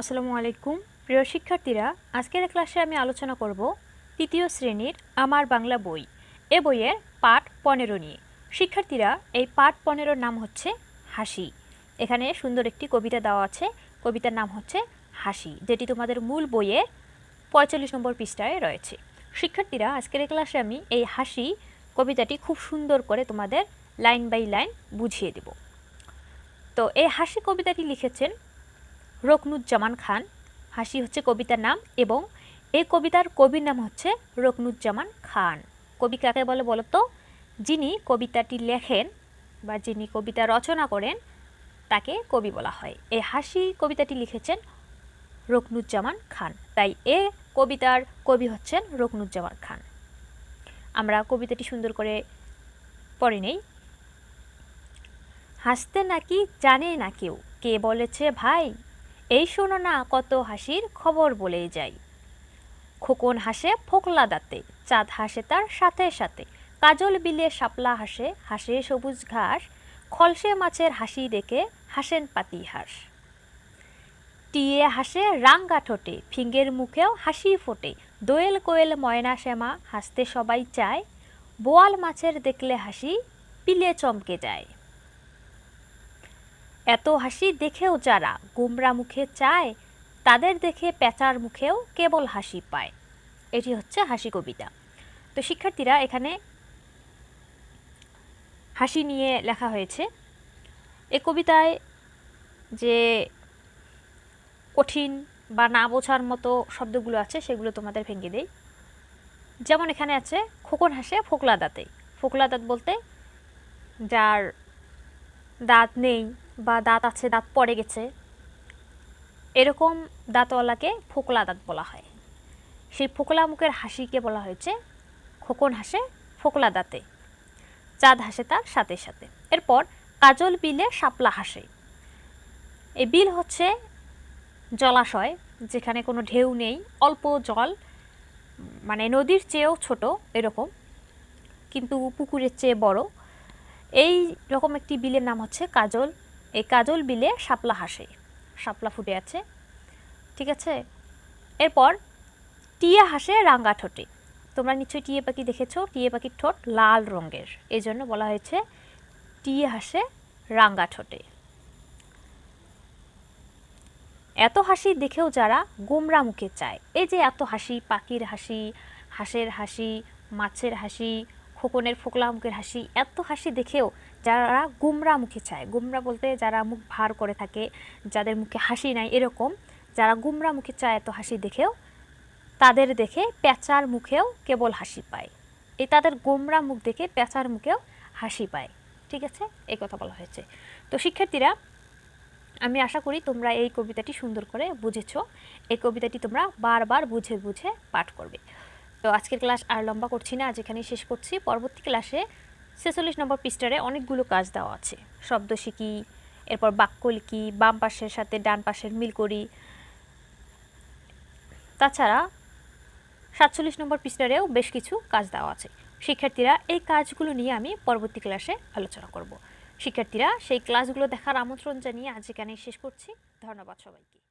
আসসালামু আলাইকুম। প্রিয় শিক্ষার্থীরা, আজকের ক্লাসে আমি আলোচনা করব তৃতীয় শ্রেণির আমার বাংলা বই, এ বইয়ের পাঠ পনেরো নিয়ে। শিক্ষার্থীরা, এই পাঠ পনেরোর নাম হচ্ছে হাসি। এখানে সুন্দর একটি কবিতা দেওয়া আছে, কবিতার নাম হচ্ছে হাসি, যেটি তোমাদের মূল বইয়ের পঁয়তাল্লিশ নম্বর পৃষ্ঠায় রয়েছে। শিক্ষার্থীরা, আজকের ক্লাসে আমি এই হাসি কবিতাটি খুব সুন্দর করে তোমাদের লাইন বাই লাইন বুঝিয়ে দেব। তো, এই হাসি কবিতাটি লিখেছেন রকনুজ্জামান খান। হাসি হচ্ছে কবিতার নাম এবং এই কবিতার কবির নাম হচ্ছে রকনুজ্জামান খান। কবি কাকে বলে বলো তো যিনি কবিতাটি লেখেন বা যিনি কবিতা রচনা করেন, তাকে কবি বলা হয়। এই হাসি কবিতাটি লিখেছেন রকনুজ্জামান খান। তাই এ কবিতার কবি হচ্ছেন রকনুজ্জামান খান। আমরা কবিতাটি সুন্দর করে পড়ে নেই। হাসতে নাকি জানে না কেউ। কে বলেছে ভাই এই শোনো না, কত হাসির খবর বলে যাই। খোকন হাসে ফোকলা দাঁতে, চাঁদ হাসে তার সাথে সাথে। কাজল বিলে শাপলা হাসে হাসে সবুজ ঘাস। খলসে মাছের হাসি দেখে হাসেন পাতি হাঁস টিয়ে হাসে রাঙ্গা ঠোঁটে, ফিঙ্গের মুখেও হাসি ফোটে। দোয়েল কোয়েল ময়না শ্যামা হাসতে সবাই চায়। বোয়াল মাছের দেখলে হাসি, পিলে চমকে যায়। এত হাসি দেখেও যারা গুমরা মুখে চায়, তাদের দেখে পেঁচার মুখেও কেবল হাসি পায়। এটি হচ্ছে হাসি কবিতা। তো শিক্ষার্থীরা, এখানে হাসি নিয়ে লেখা হয়েছে। এ কবিতায় যে কঠিন বা না বোঝার মতো শব্দগুলো আছে, সেগুলো তোমাদের ভেঙে দেই। যেমন এখানে আছে, খোকন হাসে ফোকলা দাঁতে। ফোকলা দাঁত বলতে যার দাঁত নেই বা দাঁত আছে, দাঁত পড়ে গেছে, এরকম দাঁতওয়ালাকে ফোকলা দাঁত বলা হয়। সেই ফোকলা মুখের হাসিকে বলা হয়েছে খোকন হাসে ফোকলা দাঁতে, চাঁদ হাসে তার সাথে সাথে। এরপর কাজল বিলে শাপলা হাসে। এই বিল হচ্ছে জলাশয়, যেখানে কোনো ঢেউ নেই, অল্প জল মানে নদীর চেয়েও ছোট এরকম, কিন্তু পুকুরের চেয়ে বড়। এই রকম একটি বিলের নাম হচ্ছে কাজল এই কাজল বিলে শাপলা হাসে। শাপলা ফুটে আছে। ঠিক আছে? এরপর টিয়া হাসে রাঙ্গা ঠোঁটে। তোমরা নিশ্চয়ই টিয়ে পাখি দেখেছ? টিয়ে পাখির ঠোঁট লাল রঙের। এই জন্য বলা হয়েছে টিয়ে হাসে রাঙ্গা ঠোঁটে। এত হাসি দেখেও যারা গোমরা মুখে চায়। এই যে এত হাসি, পাখির হাসি, হাঁসের হাসি, মাছের হাসি খোকনের ফোকলা মুখের হাসি, এত হাসি দেখেও যারা গুমরা মুখে চায়, গুমরা বলতে যারা মুখ ভার করে থাকে, যাদের মুখে হাসি নাই এরকম, যারা গুমরা মুখে চায় এত হাসি দেখেও, তাদের দেখে পেঁচার মুখেও কেবল হাসি পায়। এই তাদের গোমরা মুখ দেখে পেঁচার মুখেও হাসি পায়। ঠিক আছে? এই কথা বলা হয়েছে। তো শিক্ষার্থীরা, আমি আশা করি তোমরা এই কবিতাটি সুন্দর করে বুঝেছ। এই কবিতাটি তোমরা বারবার বুঝে বুঝে পাঠ করবে। তো আজকের ক্লাস আর লম্বা করছি না, আজ এখানেই শেষ করছি। পরবর্তী ক্লাসে ছেচল্লিশ নম্বর পৃষ্ঠারে অনেকগুলো কাজ দেওয়া আছে। শব্দ শিখি, এরপর বাক্য লিখি, বাম পাশের সাথে ডান পাশের মিল করি। তাছাড়া সাতচল্লিশ নম্বর পৃষ্ঠারেও বেশ কিছু কাজ দেওয়া আছে। শিক্ষার্থীরা এই কাজগুলো নিয়ে আমি পরবর্তী ক্লাসে আলোচনা করব। শিক্ষার্থীরা, সেই ক্লাসগুলো দেখার আমন্ত্রণ জানিয়ে আজ এখানেই শেষ করছি। ধন্যবাদ সবাইকে।